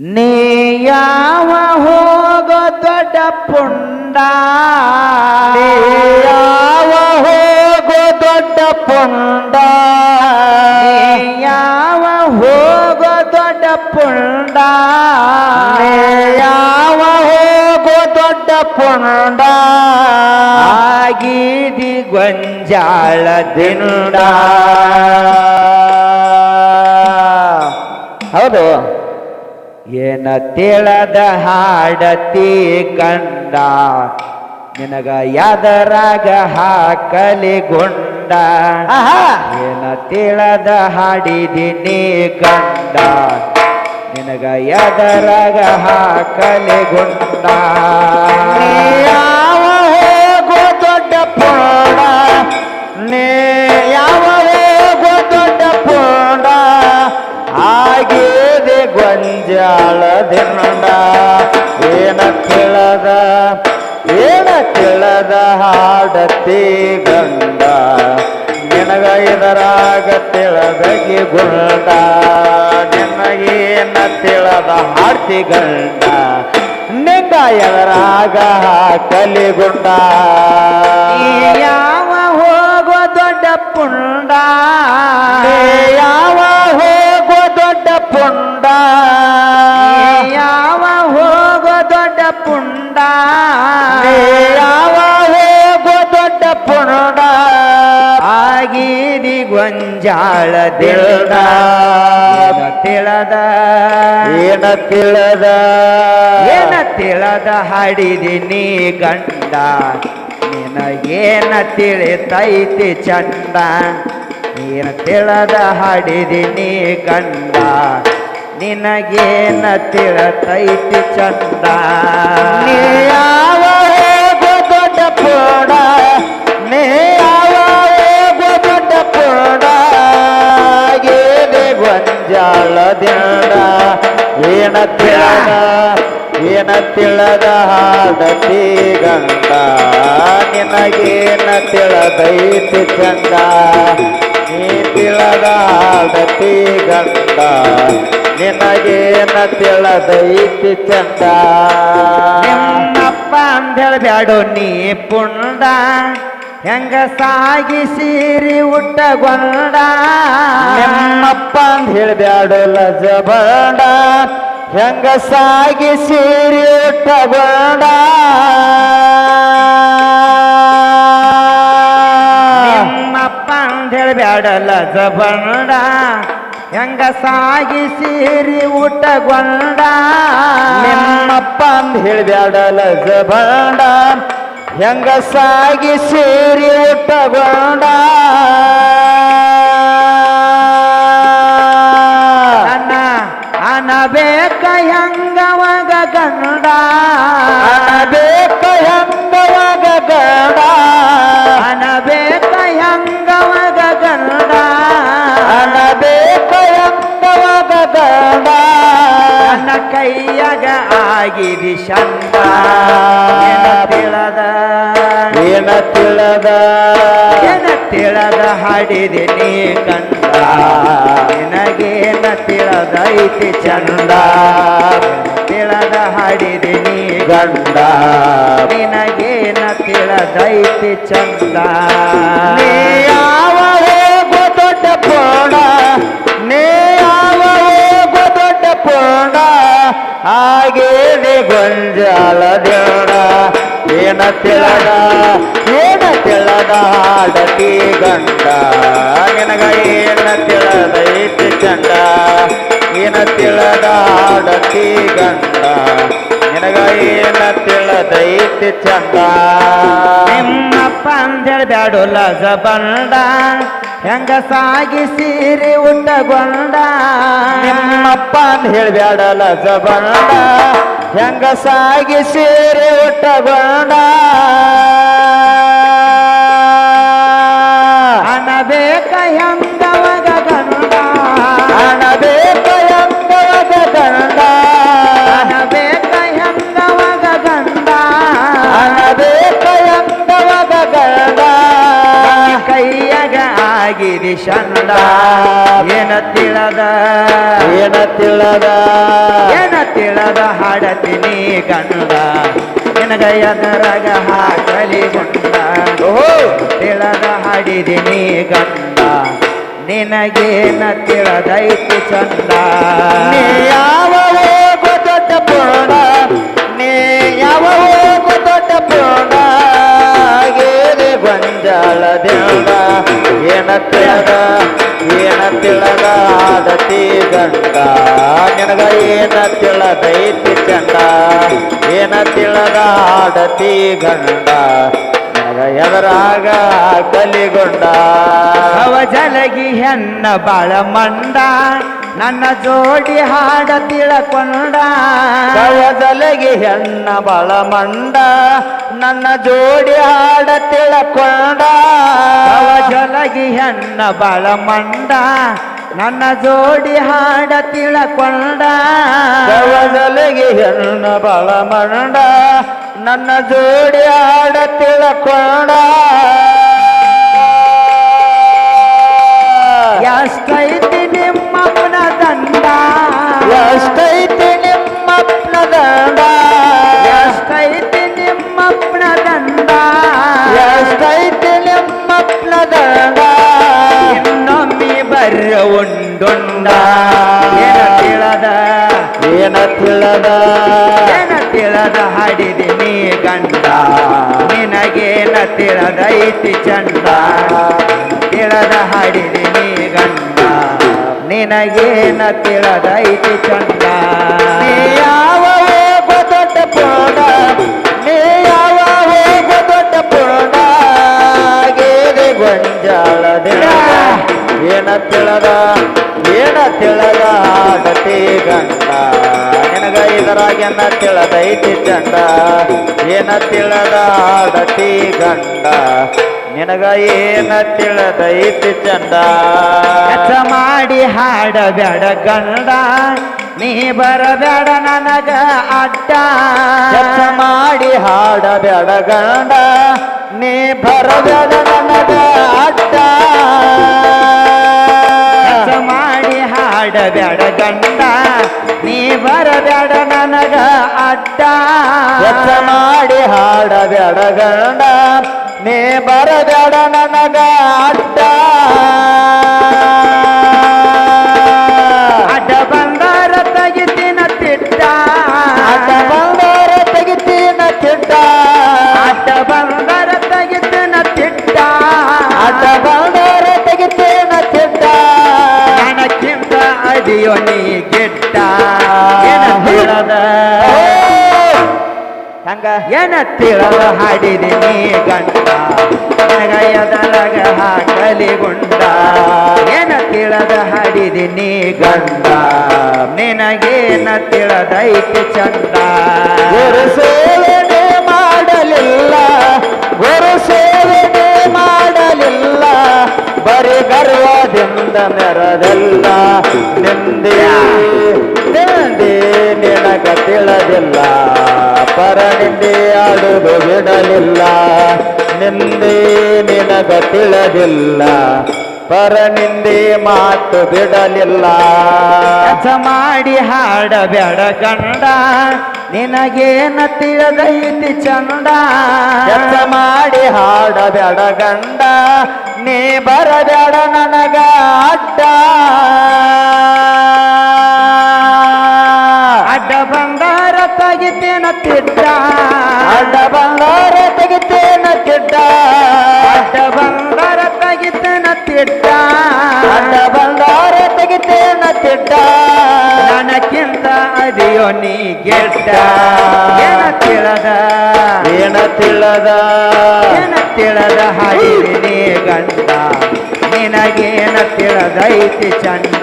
ನೀ ಯಾವ ಹೋಗೋ ದೊಡ್ಡ ಪುಂಡ? ಯಾವ ಹೋಗೋ ದೊಡ್ಡ ಪುಂಡ? ನೇಯಾವ ಹೋಗೋ ದೊಡ್ಡ ಪುಂಡ? ಯಾವ ಹೋಗೋ ದೊಡ್ಡ ಪುಂಡ? ಆಗಿದಿ ಗೊಂಜಾಳ ದಿಂಡ. ಹೌದು. ಏನ ತಿಳದ ಹಾಡತಿ ಕಂಡ ನಿನಗ ಯಾದರಾಗ ಹಾಕಲಿ ಗುಂಡ ಏನ ತಿಳದ ಹಾಡಿದಿನಿ ಕಂಡ ನಿನಗ ಯಾದರಾಗ ಹಾಕಲಿ ಗುಂಡ ದಿಂಡ ಏನ ಕೇಳದ ಏನ ಕೇಳದ ಹಾಡತಿ ಗಂಡ. ನಿನಗ ಇದರಾಗ ತಿಳದಗಿ ಗುಂಡ ನಿನಗೇನ ತಿಳದ ಹಾಡ್ತಿ ಗಂಡ. ನಿನ್ನ ಎದರಾಗ ಕಲಿ ಗುಂಡ. ಯಾವ ಹೋಗೋ ದೊಡ್ಡ ಪುಂಡ? ಯಾವ ಗೊಂಜಾಳ ಏನ ತಿಳದ ಏನ ತಿಳದ? ಏನ ತಿಳದ ಹಾಡಿದಿನಿ ಗಂಡ? ನಿನಗೇನ ತಿಳಿತೈತಿ ಚಂದ? ಏನ ತಿಳದ ಹಾಡಿದಿನಿ ಗಂಡ? ನಿನಗೇನ ತಿಳತೈತಿ ಚಂದ? ಯಾವ ಏನ ತಿಳದ ಏನ ತಿಳದ ಹಾಡತಿ ಗಂಡ. ನಿನಗೇನ ತಿಳದೈತಿ ಚಂದ, ನೀ ತಿಳದ ಹಾಡತಿ ಗಂಡ. ನಿನಗೇನ ತಿಳದೈತಿ ಚಂದ. ನಿಮ್ಮಪ್ಪ ಅಂತ ಬ್ಯಾಡೋ ನೀ ಪುಂಡ ಹೆಂಗ ಸಾಗಿ ಸೀರಿ ಉಟ್ಟಗೊಂಡ ನಿಮ್ಮಪ್ಪ ಅಂತ ಹೇಳ್ಬ್ಯಾಡಲ್ಲ ಜಬಂಡ ಹೆಂಗ ಸಾಗಿ ಸೀರಿ ತಗೊಂಡ? ನಿಮ್ಮಪ್ಪ ಅಂದೇಳಿ ಬ್ಯಾಡಲ್ಲ ಜಬಂಡ ಹೆಂಗ ಸಾಗಿ ಸೀರಿ ಊಟ ನಿಮ್ಮಪ್ಪ ಅಂತ ಹೇಳ್ಬ್ಯಾಡಲ್ಲ ಜಬಂಡ ಹೆಂಗ ಸಾಗಿ ಸೀರಿ ಉಟ್ಟಗೊಂಡ ಆಗಿದಿ ಶಂಕ ತಿಳದ ಏನ ತಿಳದ ಏನ ತಿಳದ ಹಾಡಿದಿನಿ ಕಂಡ. ನಿನಗೇನ ತಿಳದೈತಿ ಚಂದ. ತಿಳದ ನೀ ಗಂಡ. ನಿನಗೇನ ತಿಳದೈತಿ ಚಂದ. ನೀ ಯಾವ ಗೊಂಜಾಲ ದೇವಡ ಏನ ತಿಳದ ಏನ ತಿಳದ ಹಾಡತಿ ಗಂಡ. ನಿನಗ ಏನ ತಿಳದೈತಿ ಚಂಡ. ಏನ ತಿಳದ ಹಾಡತಿ ಗಂಡ. ನಿನಗ ಏನ ತಿಳದೈತಿ ಚಂದ ನಿಮ್ಮಪ್ಪ ಅಂದೇಳಿ ಲಜ ಬಂಡ ಹೆಂಗ ಸಾಗಿ ಸೀರೆ ಉಟ್ಟಗೊಂಡ ನಿಮ್ಮಪ್ಪ ಅಂತ ಹೇಳ್ಬ್ಯಾಡಲ್ಲ ಜಬಂಡ. ಹೆಂಗ ಸಾಗಿ ಸೇರಿ ಉಟ್ಟಗೊಂಡ ತಿಳದ. ಏನ ತಿಳದ ಹಾಡತೀನಿ ಗಂಡ ನಿನಗ ಎದರಾಗ ಹಾಕಲಿ ಗುಂಡ ಓಹೋ. ತಿಳದ ಹಾಡಿದಿನಿ ಗಂಡ ನಿನಗೇನ ತಿಳದೈತಿ ಚಂದ. ನೀ ಯಾವ ದೊಡ್ಡ ಪುರಾಣ? ನೀ ಯಾವ ದೊಡ್ಡ ಪೋಣ ಗೇರೆ ಗೊಂಜಾಳ ದೇವ ಏನ ತಿಳದ ಏನ ತಿಳದ? ಆಡತಿ ಗಂಡ ನಿನಗ ಏನ ತಿಳದೈತಿ ಚಂದ? ಏನ ತಿಳದ ಆಡತಿ ಗಂಡ ಎದರಾಗ ಕಲಿಗೊಂಡ? ಅವ ಜಲಗಿ ಹೆಣ್ಣ ಬಾಳ ಮಂಡ. ನನ್ನ ಜೋಡಿ ಹಾಡ ತಿಳಕೊಂಡ. ಜಲಗಿ ಹೆಣ್ಣ ಬಳ ಮಂಡ. ನನ್ನ ಜೋಡಿ ಹಾಡ ತಿಳಕೊಂಡ. ಅವ ಜಲಗಿ ಹೆಣ್ಣ ಬಾಳ ಮಂಡ. ನನ್ನ ಜೋಡಿ ಹಾಡ ತಿಳಕೊಂಡ. ಕವದಲಗಿ ಹೆಣ್ಣ ಬಳ ಮಂಡ. ನನ್ನ ಜೋಡಿ ಹಾಡ ತಿಳಕೊಂಡ. ಎಷ್ಟೈತಿ ನಿಮ್ಮಪ್ಪನ ದಂಡ. ಎಷ್ಟೈತಿ ತಿಳದ ಏನ ತಿಳದ ಹಾಡಿದಿನಿ ಗಂಡ. ನಿನಗೇನ ತಿಳದೈತಿ ಚಂದ. ತಿಳದ ಹಾಡಿದಿನಿ ಗಂಡ. ನಿನಗೇನ ತಿಳದೈತಿ ಚಂದ. ನೀ ಯಾವ ದೊಡ್ಡ ಇದರಾಗೆನ್ನ ತಿಳದೈತಿ ಚಂಡ ಏನ ತಿಳದ ಆಡತಿ ಗಂಡ ನಿನಗ ಏನ ತಿಳದೈತಿ ಚಂಡ ಕೆಲಸ ಮಾಡಿ ಹಾಡಬೇಡ ಗಂಡ ನೀ ಬರಬೇಡ ನನಗ ಅಡ್ಡ. ಕೆಲಸ ಮಾಡಿ ಹಾಡಬೇಡ ಗಂಡ ನೀ ಬರಬೇಡ ನನಗ ಅಡ್ಡ. ಮಾಡಿ ಹಾಡಬೇಡ ಗಂಡ ನೀ ಬರಬೇಡ ಕೆಲಸ ಮಾಡಿ ಹಾಡಬೇಡ ಗಂಡ ನೀ ಬರಬೇಡ ನನಗ ಅಡ್ಡ. ಏನ ತಿಳದ ನೀ ಗಂಡ. ನನಗ ಎದಲಗ ಹಾಕಲಿ ಗುಂಡ. ಏನ ತಿಳದ ಹಾಡಿದಿನಿ ಗಂಡ ನಿನಗೇನ ತಿಳದೈತಿ ಚಂದ. ಗುರು ಸೇವನೆ ಮಾಡಲಿಲ್ಲ. ಗುರು ಸೇವನೆ ಪರ ಆಡುವುದು ಬಿಡಲಿಲ್ಲ. ನಿಂದೆ ನಿನಗ ತಿಳಿದಿಲ್ಲ. ಪರ ನಿಂದಿ ಮಾತು ಬಿಡಲಿಲ್ಲ. ಕಸ ಮಾಡಿ ಹಾಡಬೇಡ ಗಂಡ. ನಿನಗೇನ ತಿಳದೈತಿ ಚಂದ ಕಸ ಮಾಡಿ ಹಾಡಬೇಡ ಗಂಡ. ನೀ ಬರಬೇಡ ನನಗ ಅಡ್ಡ. ತಿಡ್ಡ ಅಡ್ಡ ಬಂಗಾರ ತೆಗಿತೇನ ತಿಡ್ಡ ನನಕ್ಕಿಂತ ಅದಿಯೋ ನೀ ಗೆಟ್ಟ. ಏನ ತಿಳದ? ಏನ ತಿಳದ? ಏನ ತಿಳದ ಹಾಡಿದಿನಿ ಗಂಡ? ನಿನಗೇನ ತಿಳದೈತಿ ಚಂದ?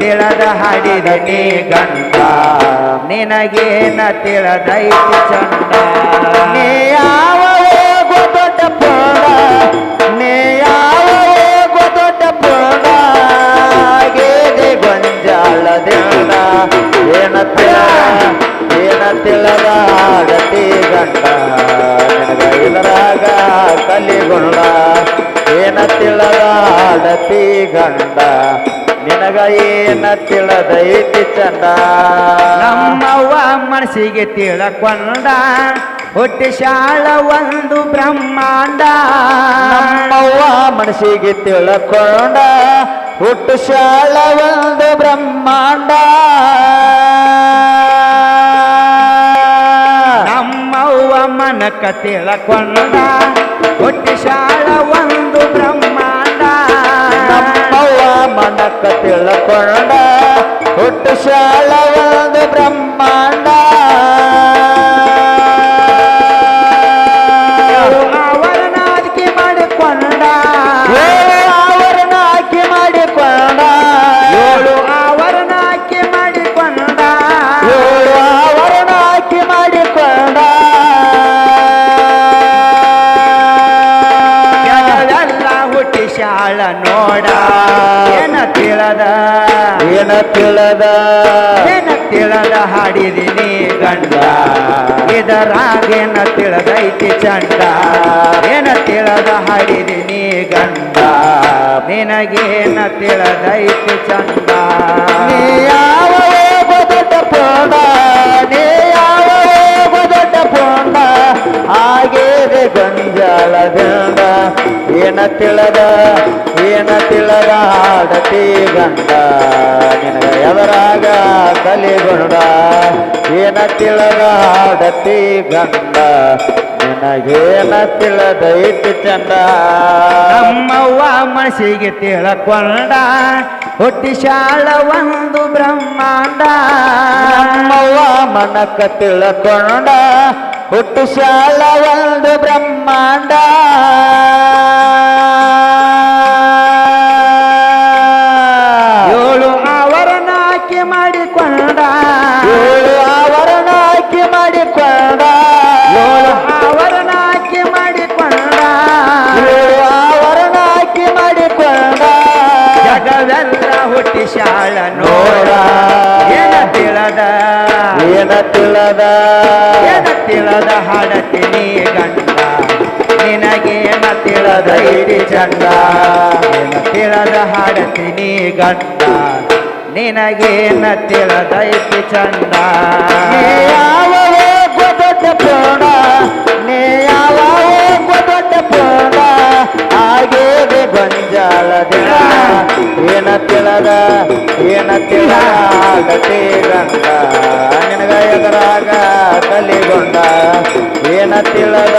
ತಿಳದ ಹಾಡಿದಿನಿ ಗಂಡ? ನಿನಗೇನ ತಿಳದೈತಿ ಚಂದ? ನೀ ಯಾವ ಏನ ತಿಳದ ಆಡತಿ ಗಂಡ ಏನ ತಿಳದ ಆಡತಿ ಗಂಡ ನಿನಗ ಏನ ತಿಳಿದೈತಿ ಚಂದ ನಮ್ಮವ್ವ ಮನಸ್ಸಿಗೆ ತಿಳಕೊಂಡ, ಹುಟ್ಟಿ ಶಾಳ ಒಂದು ಬ್ರಹ್ಮಾಂಡ. ನಮ್ಮವ್ವ ಮನಸ್ಸಿಗೆ ತಿಳ್ಕೊಂಡ ಹುಟ್ಟು ಶಾಲ ಒಂದು ಬ್ರಹ್ಮಾಂಡ. ನಮ್ಮವ್ವ ಮನಕ ತಿಳಕೊಂಡ. ಹುಟ್ಟಿ ಶಾಳ ಒಂದು ಬ್ರಹ್ಮಾಂಡ. ನಮ್ಮವ್ವ ಮನಕ ತಿಳ್ಕೊಂಡ. ಹುಟ್ಟು ಶಾಲ ಒಂದು ಬ್ರಹ್ಮಾಂಡ. ಏನ ತಿಳದ? ಏನ ತಿಳದ? ಏನ ತಿಳದ ಹಾಡಿದಿನಿ ಗಂಡ. ಇದರಾಗೇನ ತಿಳದೈತಿ ಚಂಡ. ಏನ ತಿಳದ ಹಾಡಿದಿನಿ ಗಂಡ. ನಿನಗೇನ ತಿಳದೈತಿ ಚಂಡ. ನೀ ಯಾವ ದೊಡ್ಡ ಪೋಂಡ? ನೀ ಯಾವ ದೊಡ್ಡ ಪೋಂಡ? ಹಾಗೇದೆ ಗಂಜಾಳದಿಂದ ಏನ ತಿಳದ? ಏನ ತಿಳದ ಆಡತಿ ಗಂಡ ನಿನಗ ಎದರಾಗ ತಲೆಗೊಂಡ ಏನ ತಿಳದ ಆಡತಿ ಗಂಡ ನಿನಗೇನ ತಿಳದೈತಿ ಚಂದ ನಮ್ಮವ್ವ ಮನಸ್ಸಿಗೆ ತಿಳಕೊಂಡ ಹುಟ್ಟಿ ಶಾಳ ಒಂದು ಬ್ರಹ್ಮಾಂಡ. ನಮ್ಮವ್ವ ಮನಕ ತಿಳ್ಕೊಂಡ ಹುಟ್ಟು ಶಾಲ ಒಂದು ಬ್ರಹ್ಮಾಂಡ. ಶಾಳ ನೋಡ. ಏನ ತಿಳದ? ಏನ ತಿಳದ? ಏನ ತಿಳದ ಹಾಡತೀನಿ ಗಂಡ? ನಿನಗೇನ ಇಡಿ ಚಂದ? ಏನ ತಿಳದ ಹಾಡತೀನಿ ಗಂಡ? ನಿನಗೇನ ತಿಳದೈತಿ ಚಂದ? ನೇ ಯಾವ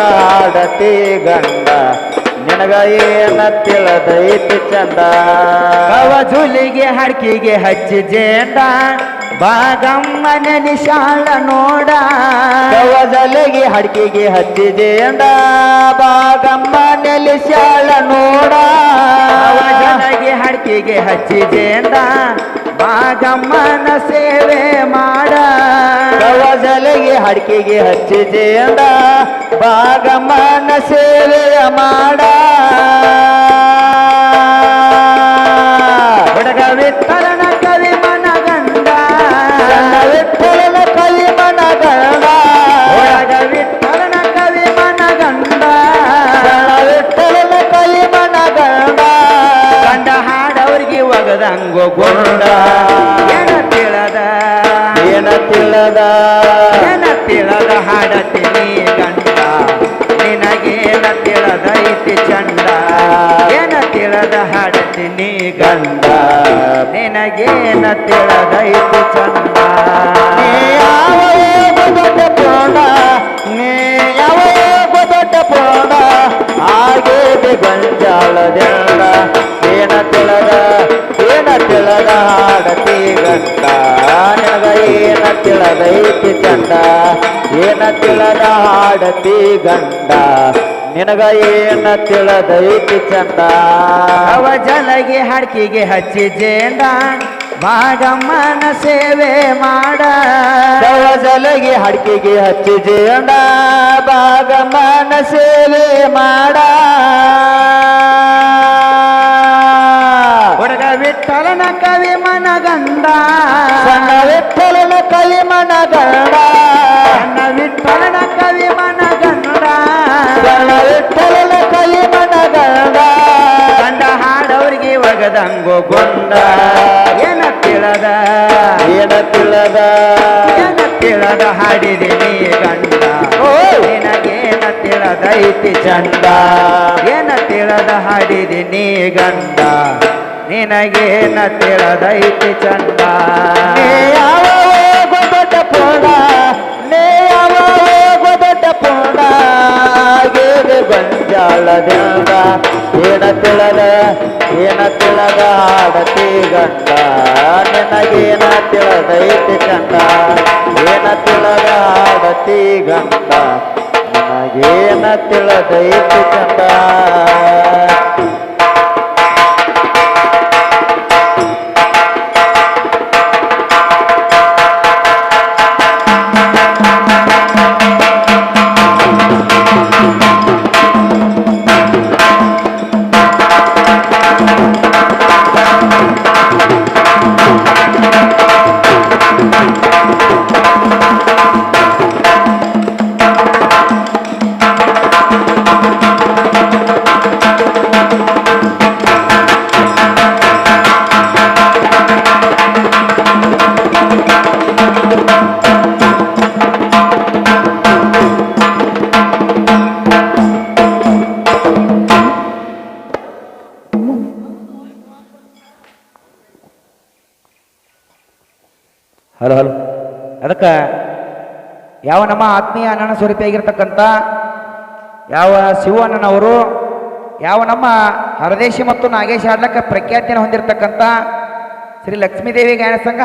ಆಡತಿ ಗಂಡ. ನಿನಗ ಏನ ತಿಳದೈತಿ ಚಂದ? ಕವಜುಲಿಗೆ ಹಡ್ಕಿಗೆ ಹಚ್ಚಿ ಜೇಂಡ. ಬಾಗಮ್ಮನ ನಿಶಾಳ ನೋಡ. ಕವಜಲಿಗೆ ಹಡ್ಕಿಗೆ ಹಚ್ಚಿ ಜೇಂಡ. ಬಾಗಮ್ಮನ ನಿಶಾಳ ನೋಡ. ಕವಜಲಗೆ ಹಡ್ಕಿಗೆ ಹಚ್ಚಿ ಜೇಂಡ. ಬಾಗಮ್ಮನ ಸೇವೆ ಮಾಡ. ಕವಜಲಿಗೆ ಹಡ್ಕಿಗೆ ಹಚ್ಚಿ ಅಂಡ ಬಾಗಮ್ಮನ ಸೇವೆಯ ಮಾಡ. ಹುಡುಗ ವಿಠಲನ ಕವಿ ಮನಗಂಡ. ವಿಠಲನ ಕಲಿ ಮನಗಂಡ. ಹುಡುಗ ವಿಠಲನ ಕವಿ ಮನಗಂಡ. ವಿಠಲನ ಕಲಿ ಮನಗಂಡ. ಗಂಡ ಹಾಡವ್ರಿಗೆ ಒಗದಂಗೋ ಗೊಂಡ. ಏನ ತಿಳದ? ಏನ ತಿಳದ? ನಿನಗೇನ ತಿಳದೈತಿ ಚಂದ. ನೀ ಯಾವ ದೊಡ್ಡ ಪೋಣ ನೀ ಯಾವ ದೊಡ್ಡ ಪೋಣ ಹಾಗೇದೆ ಗಂಜಾಳದೆಲ್ಲ ಏನ ತಿಳದ ಏನ ತಿಳದ ಹಾಡತಿ ಗಂಡ. ನಿನಗ ಏನ ತಿಳದೈತಿ ಚಂದ? ಏನ ತಿಳದ ಹಾಡತಿ ಗಂಡ? ನಿನಗ ಏನ ತಿಳದೈತಿ ಚಂದ? ಅವ ಜಲಗೆ ಹಡ್ಕಿಗೆ ಹಚ್ಚಿ ಜೇಂಡ ಭಾಗಮ್ಮನ ಸೇವೆ ಮಾಡ. ಜಲಗಿ ಹಡ್ಕಿಗೆ ಹಚ್ಚಿ ಜೇಂಡ ಭಾಗಮ್ಮನ ಸೇವೆ ಮಾಡ. ಹುಡುಗ ವಿಠಲನ ಕವಿ ಮನಗಂದ ಸಣ್ಣ ವಿಠಲನ ಕವಿ ಮನಗಂಡ. ಗೊಂಡ ಏನ ತಿಳದ? ಏನ ತಿಳದ? ಏನ ತಿಳದ? ಹಾಡಿದೆ ನೀ ಗಂಡ. ನಿನಗೇನ ತಿಳದ? ಐತಿ ಚಂದ. ಏನ ತಿಳದ? ಹಾಡಿದೆ ನೀ ಗಂಡ. ನಿನಗೇನ ತಿಳದ? ಐತಿ ಚಂದ. ಯಾವ ಗೊಂಜಾಳದಿಂದ ಏನ ತಿಳದ? ಏನ ತಿಳದ? ಆಡತಿ ಗಂಡ. ನಿನಗೇನ ತಿಳದೈತಿ ಕಂಡ? ಏನ ತಿಳದ? ಆಡತಿ ಗಂಡ. ನಿನಗೇನ ತಿಳದೈತಿ ಚಂದ ಹಲೋ ಹಲೋ. ಅದಕ್ಕೆ ಯಾವ ನಮ್ಮ ಆತ್ಮೀಯ ಅಣ್ಣನ ಸ್ವರೂಪಿಯಾಗಿರ್ತಕ್ಕಂಥ ಯಾವ ಶಿವಣ್ಣನವರು, ಯಾವ ನಮ್ಮ ಹರದೇಶಿ ಮತ್ತು ನಾಗೇಶ್ ಆಡ್ಲಕ್ಕ ಪ್ರಖ್ಯಾತಿಯನ್ನು ಹೊಂದಿರತಕ್ಕಂಥ ಶ್ರೀ ಲಕ್ಷ್ಮೀದೇವಿ ಗಾಯನ ಸಂಘ